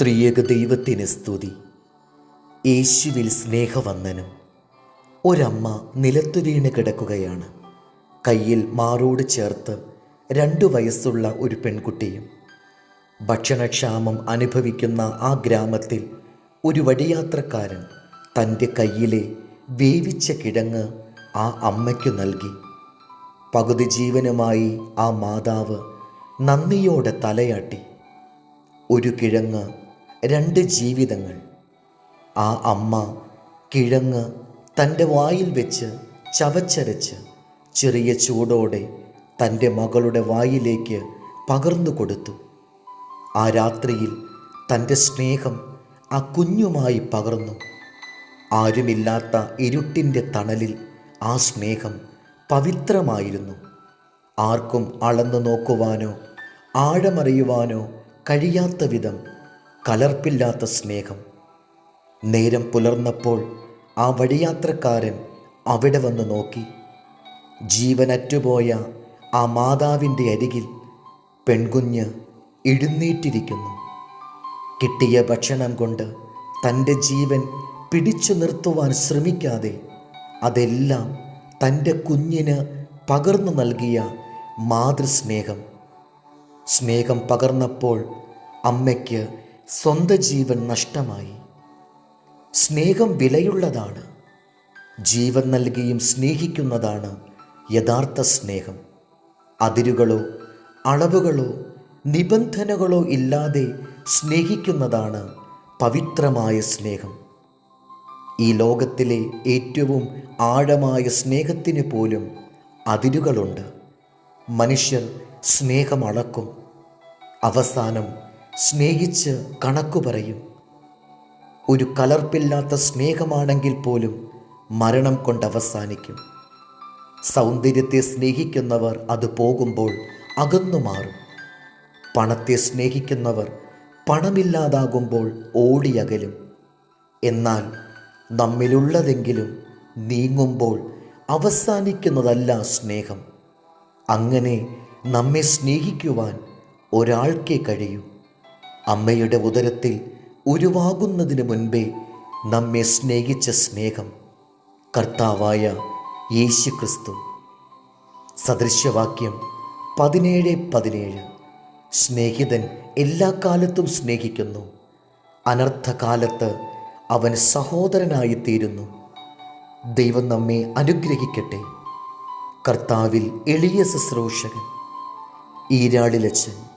ത്രിയേക ദൈവത്തിന് സ്തുതി. യേശുവിൽ സ്നേഹവന്ദനം. ഒരമ്മ നിലത്തു വീണ് കിടക്കുകയാണ്. കയ്യിൽ മാറോട് ചേർത്ത് രണ്ടു വയസ്സുള്ള ഒരു പെൺകുട്ടിയും. ഭക്ഷണക്ഷാമം അനുഭവിക്കുന്ന ആ ഗ്രാമത്തിൽ ഒരു വടിയാത്രക്കാരൻ തന്റെ കയ്യിലെ വേവിച്ച കിഴങ്ങ് ആ അമ്മയ്ക്കു നൽകി. പകുതി ജീവനുമായി ആ മാതാവ് നന്ദിയോടെ തലയാട്ടി. ഒരു കിഴങ്ങ് രണ്ട് ജീവിതങ്ങൾ. ആ അമ്മ കിഴങ്ങ് തന്റെ വായിൽ വെച്ച് ചവച്ചരച്ച് ചെറിയ ചൂടോടെ തന്റെ മകളുടെ വായിലേക്ക് പകർന്നു കൊടുത്തു. ആ രാത്രിയിൽ തന്റെ സ്നേഹം ആ കുഞ്ഞുമായി പകർന്നു. ആരുമില്ലാത്ത ഇരുട്ടിന്റെ തണലിൽ ആ സ്നേഹം പവിത്രമായിരുന്നു. ആർക്കും അളന്നു നോക്കുവാനോ ആഴമറിയുവാനോ കഴിയാത്ത വിധം കലർപ്പില്ലാത്ത സ്നേഹം. നേരം പുലർന്നപ്പോൾ ആ വഴിയാത്രക്കാരൻ അവിടെ വന്ന് നോക്കി. ജീവനറ്റുപോയ ആ മാതാവിന്റെ അരികിൽ പെൺകുഞ്ഞ് എഴുന്നേറ്റിരിക്കുന്നു. കിട്ടിയ ഭക്ഷണം കൊണ്ട് തന്റെ ജീവൻ പിടിച്ചു നിർത്തുവാൻ ശ്രമിക്കാതെ അതെല്ലാം തന്റെ കുഞ്ഞിന് പകർന്നു നൽകിയ മാതൃസ്നേഹം. സ്നേഹം പകർന്നപ്പോൾ അമ്മയ്ക്ക് സ്വന്തം ജീവൻ നഷ്ടമായി. സ്നേഹം വിലയുള്ളതാണ്. ജീവൻ നൽകിയും സ്നേഹിക്കുന്നതാണ് യഥാർത്ഥ സ്നേഹം. അതിരുകളോ അളവുകളോ നിബന്ധനകളോ ഇല്ലാതെ സ്നേഹിക്കുന്നതാണ് പവിത്രമായ സ്നേഹം. ഈ ലോകത്തിലെ ഏറ്റവും ആഴമായ സ്നേഹത്തിന് പോലും അതിരുകളുണ്ട്. മനുഷ്യർ സ്നേഹം അളക്കും അവസാനം സ്നേഹിച്ച് കണക്കു പറയും. ഒരു കലർപ്പില്ലാത്ത സ്നേഹമാണെങ്കിൽ പോലും മരണം കൊണ്ട് അവസാനിക്കും. സൗന്ദര്യത്തെ സ്നേഹിക്കുന്നവർ അത് പോകുമ്പോൾ അകന്നു മാറും. പണത്തെ സ്നേഹിക്കുന്നവർ പണമില്ലാതാകുമ്പോൾ ഓടിയകലും. എന്നാൽ നമ്മിലുള്ളതെങ്കിലും നീങ്ങുമ്പോൾ അവസാനിക്കുന്നതല്ല സ്നേഹം. അങ്ങനെ നമ്മെ സ്നേഹിക്കുവാൻ ഒരാൾക്കേ കഴിയൂ. അമ്മയുടെ ഉദരത്തിൽ ഉരുവാകുന്നതിന് മുൻപേ നമ്മെ സ്നേഹിച്ച സ്നേഹം കർത്താവായ യേശു ക്രിസ്തു സദൃശ്യവാക്യം പതിനേഴ് പതിനേഴ്. സ്നേഹിതൻ എല്ലാ കാലത്തും സ്നേഹിക്കുന്നു. അനർത്ഥകാലത്ത് അവൻ സഹോദരനായി തീരുന്നു ദൈവം നമ്മെ അനുഗ്രഹിക്കട്ടെ. കർത്താവിൽ എളിയ ശുശ്രൂഷകൻ ഈരാളിലച്ചൻ